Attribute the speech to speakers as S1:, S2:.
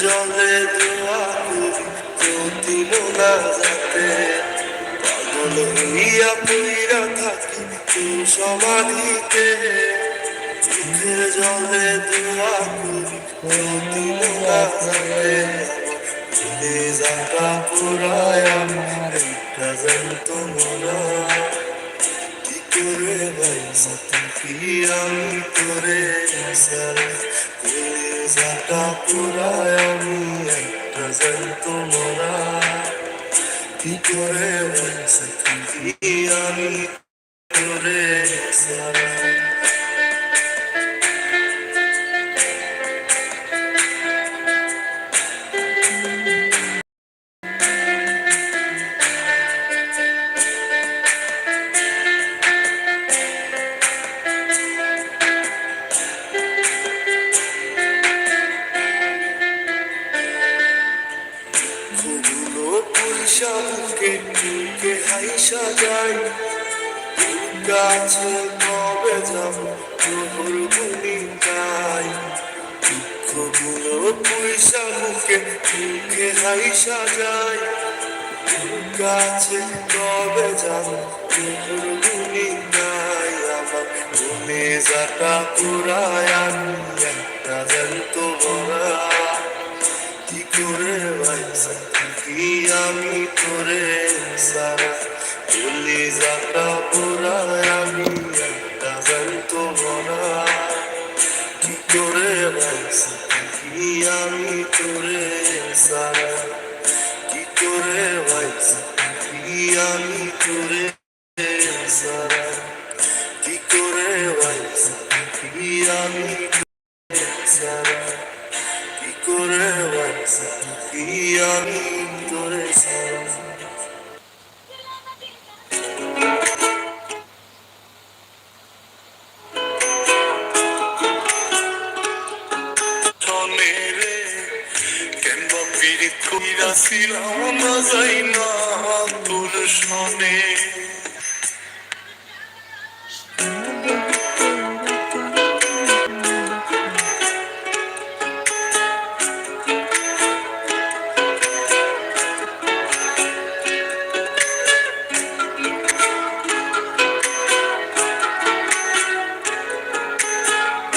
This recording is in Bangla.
S1: জলে দোয়া করি প্রতি মোনা যাতে পাগল হইয়া পইরা থাকি তোর সমাধিতে। চোখের জলে দোয়া করি প্রতি মোনা যাতে চলে যাটা পুরায় আমার একটা জ্যান্ত মোনা করে বাইসা থাকি আমি তোরে সারা কলিজাটা পুরায় আমি একটা যাই তোমরা কি করে আমি করে সারা পুরসা বুকে বুকে হাইসা যায় গাছে কবে যাব তোর ভূমিকায় দুঃখগুলো পুরসা বুকে বুকে হাইসা যায় গাছে কবে যাব তোর ভূমিকায় আমার তুমি যাটা পুরায় আমি একটা জ্যান্ত বড়া কি করে বাইসা থাকি আমি তোরে সারা চলি যাটা পুরায় আমি একটা জ্যান্ত মরা। কি করে থাকি আমি তোরে সারা কি করে থাকি আমি তোরে সারা কি করে থাকি আমি সারা কি করে কি আমি কেনবা পীড়িত না যাই না তোর সনে